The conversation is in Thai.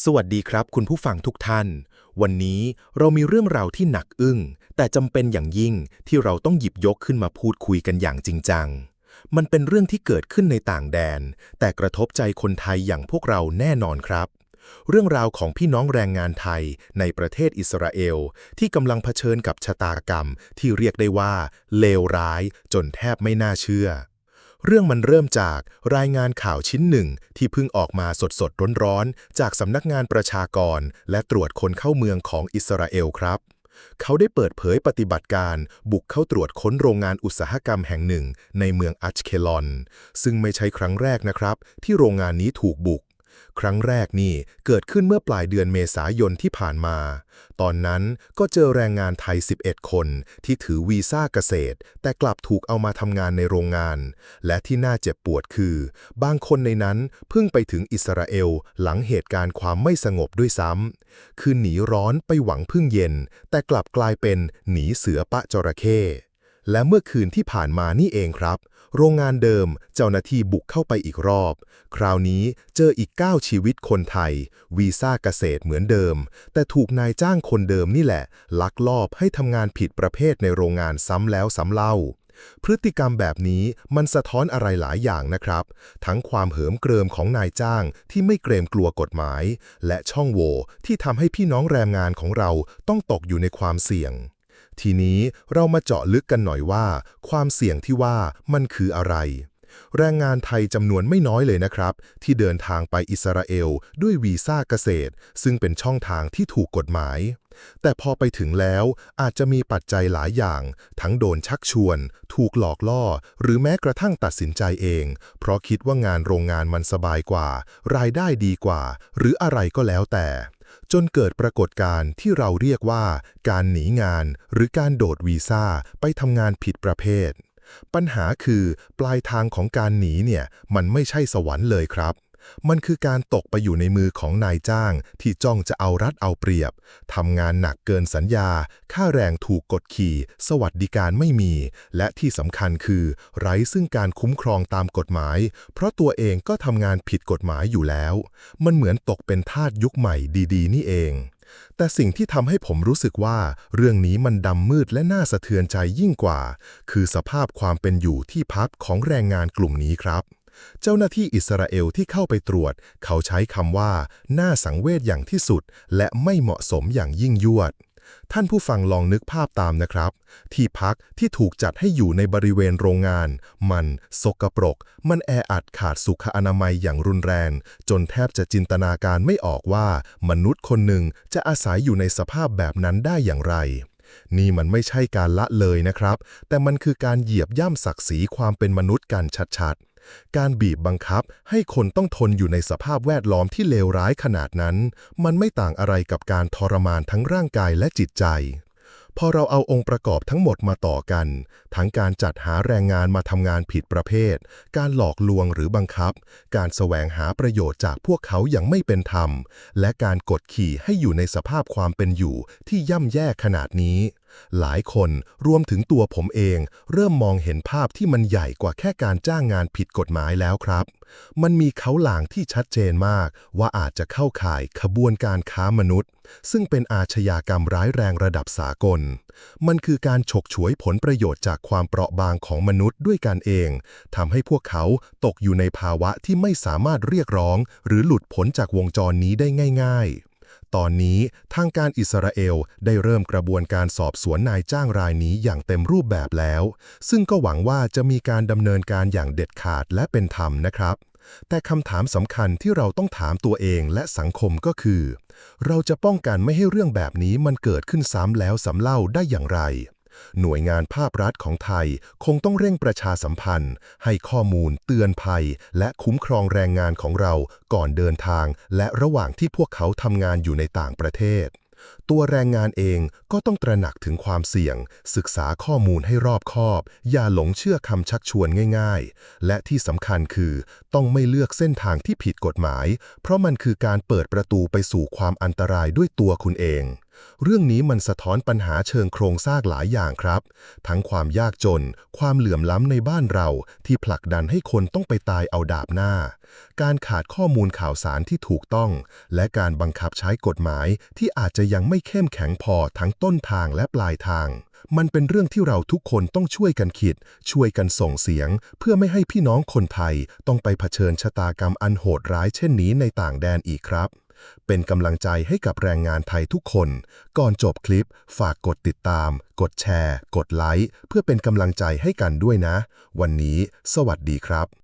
สวัสดีครับคุณผู้ฟังทุกท่าน วันนี้เรามีเรื่องราวที่หนักอึ้ง แต่จำเป็นอย่างยิ่งที่เราต้องหยิบยกขึ้นมาพูดคุยกันอย่างจริงจัง มันเป็นเรื่องที่เกิดขึ้นในต่างแดน แต่กระทบใจคนไทยอย่างพวกเราแน่นอนครับ เรื่องราวของพี่น้องแรงงานไทยในประเทศอิสราเอล ที่กำลังเผชิญกับชะตากรรมที่เรียกได้ว่าเลวร้ายจนแทบไม่น่าเชื่อ เรื่องมันเริ่มจากรายงานข่าวชิ้นหนึ่งที่เพิ่งออกมาสดๆร้อนๆ จากสำนักงานประชากร และตรวจคนเข้าเมืองของอิสราเอลครับ เขาได้เปิดเผยปฏิบัติการบุกเข้าตรวจค้นโรงงานอุตสาหกรรมแห่งหนึ่งในเมืองอัชเคลอน ซึ่งไม่ใช่ครั้งแรกนะครับ ที่โรงงานนี้ถูกบุก ครั้งแรกนี่เกิดขึ้นเมื่อปลายเดือนเมษายนที่ผ่านมา ตอนนั้นก็เจอแรงงานไทย 11 คน ที่ถือวีซ่าเกษตร แต่กลับถูกเอามาทำงานในโรงงาน และที่น่าเจ็บปวดคือ บางคนในนั้นเพิ่งไปถึงอิสราเอลหลังเหตุการณ์ความไม่สงบด้วยซ้ำคือหนีร้อนไปหวังพึ่งเย็น แต่กลับกลายเป็นหนีเสือปะจระเข้ และเมื่อคืนที่ผ่านมานี่เองครับ โรงงานเดิมเจ้าหน้าที่บุกเข้าไปอีกรอบ คราวนี้เจออีก 9 ชีวิตคนไทย วีซ่าเกษตรเหมือนเดิม แต่ถูกนายจ้างคนเดิมนี่แหละ ลักลอบให้ทำงานผิดประเภทในโรงงานซ้ำแล้วซ้ำเล่าพฤติกรรมแบบนี้มันสะท้อนอะไรหลายอย่างนะครับ ทั้งความเหิมเกริมของนายจ้างที่ไม่เกรงกลัวกฎหมาย และช่องโหว่ที่ทำให้พี่น้องแรงงานของเราต้องตกอยู่ในความเสี่ยง ทีนี้เรามาเจาะลึกกันหน่อยว่า ความเสี่ยงที่ว่ามันคืออะไร แรงงานไทยจำนวนไม่น้อยเลยนะครับ ที่เดินทางไปอิสราเอลด้วยวีซ่าเกษตร ซึ่งเป็นช่องทางที่ถูกกฎหมาย แต่พอไปถึงแล้วอาจจะมีปัจจัยหลายอย่าง ทั้งโดนชักชวน ถูกหลอกล่อ หรือแม้กระทั่งตัดสินใจเอง เพราะคิดว่างานโรงงานมันสบายกว่า รายได้ดีกว่า หรืออะไรก็แล้วแต่ จนเกิดปรากฏการณ์ที่เราเรียกว่าการหนีงาน หรือการโดดวีซ่าไปทำงานผิดประเภท ปัญหาคือปลายทางของการหนีเนี่ยมันไม่ใช่สวรรค์เลยครับ มันคือการตกไปอยู่ในมือของนายจ้างที่จ้องจะเอารัดเอาเปรียบ ทำงานหนักเกินสัญญา ค่าแรงถูกกดขี่ สวัสดิการไม่มี และที่สำคัญคือ ไร้ซึ่งการคุ้มครองตามกฎหมาย เพราะตัวเองก็ทำงานผิดกฎหมายอยู่แล้ว มันเหมือนตกเป็นทาสยุคใหม่ดีๆ นี่เองแต่สิ่งที่ทำให้ผมรู้สึกว่า เรื่องนี้มันดำมืดและน่าสะเทือนใจยิ่งกว่า คือสภาพความเป็นอยู่ที่พักของแรงงานกลุ่มนี้ครับ เจ้าหน้าที่อิสราเอลที่เข้าไปตรวจ เขาใช้คำว่า น่าสังเวชอย่างที่สุด และไม่เหมาะสมอย่างยิ่งยวด ท่านผู้ฟังลองนึกภาพตามนะครับ ที่พักที่ถูกจัดให้อยู่ในบริเวณโรงงาน มันสกปรก มันแออัดขาดสุขอนามัยอย่างรุนแรง จนแทบจะจินตนาการไม่ออกว่า มนุษย์คนหนึ่งจะอาศัยอยู่ในสภาพแบบนั้นได้อย่างไรนี่มันไม่ใช่การละเลยนะครับ แต่มันคือการเหยียบย่ำศักดิ์ศรีความเป็นมนุษย์กันชัดๆ การบีบบังคับให้คนต้องทนอยู่ในสภาพแวดล้อมที่เลวร้ายขนาดนั้น มันไม่ต่างอะไรกับการทรมานทั้งร่างกายและจิตใจ พอเราเอาองค์ประกอบทั้งหมดมาต่อกัน ทั้งการจัดหาแรงงานมาทำงานผิดประเภท การหลอกลวงหรือบังคับ การแสวงหาประโยชน์จากพวกเขาอย่างไม่เป็นธรรม และการกดขี่ให้อยู่ในสภาพความเป็นอยู่ที่ย่ำแย่ขนาดนี้ หลายคนรวมถึงตัวผมเอง เริ่มมองเห็นภาพที่มันใหญ่กว่าแค่การจ้างงานผิดกฎหมายแล้วครับ มันมีเขาหลางที่ชัดเจนมาก ว่าอาจจะเข้าข่ายขบวนการค้ามนุษย์ ซึ่งเป็นอาชญากรรมร้ายแรงระดับสากล มันคือการฉกฉวยผลประโยชน์จากความเปราะบางของมนุษย์ด้วยกันเองทำให้พวกเขาตกอยู่ในภาวะที่ไม่สามารถเรียกร้อง หรือหลุดพ้นจากวงจรนี้ได้ง่าย ๆ ตอนนี้ทางการอิสราเอลได้เริ่มกระบวนการสอบสวนนายจ้างรายนี้อย่างเต็มรูปแบบแล้ว ซึ่งก็หวังว่าจะมีการดำเนินการอย่างเด็ดขาดและเป็นธรรมนะครับ แต่คำถามสำคัญที่เราต้องถามตัวเองและสังคมก็คือ เราจะป้องกันไม่ให้เรื่องแบบนี้มันเกิดขึ้นซ้ำแล้วซ้ำเล่าได้อย่างไร หน่วยงานภาครัฐของไทยคงต้องเร่งประชาสัมพันธ์ ให้ข้อมูลเตือนภัย และคุ้มครองแรงงานของเราก่อนเดินทาง และระหว่างที่พวกเขาทำงานอยู่ในต่างประเทศ ตัวแรงงานเองก็ต้องตระหนักถึงความเสี่ยง ศึกษาข้อมูลให้รอบคอบ อย่าหลงเชื่อคำชักชวนง่าย ๆ และที่สำคัญคือต้องไม่เลือกเส้นทางที่ผิดกฎหมาย เพราะมันคือการเปิดประตูไปสู่ความอันตรายด้วยตัวคุณเอง เรื่องนี้มันสะท้อนปัญหาเชิงโครงสร้างหลายอย่างครับ ทั้งความยากจน ความเหลื่อมล้ำในบ้านเราที่ผลักดันให้คนต้องไปตายเอาดาบหน้า การขาดข้อมูลข่าวสารที่ถูกต้อง และการบังคับใช้กฎหมายที่อาจจะยังไม่เข้มแข็งพอทั้งต้นทางและปลายทาง มันเป็นเรื่องที่เราทุกคนต้องช่วยกันคิด ช่วยกันส่งเสียง เพื่อไม่ให้พี่น้องคนไทยต้องไปเผชิญชะตากรรมอันโหดร้ายเช่นนี้ในต่างแดนอีกครับ เป็นกำลังใจให้กับแรงงานไทยทุกคน ก่อนจบคลิป ฝากกดติดตาม กดแชร์ กดไลค์ เพื่อเป็นกำลังใจให้กันด้วยนะ วันนี้ สวัสดีครับ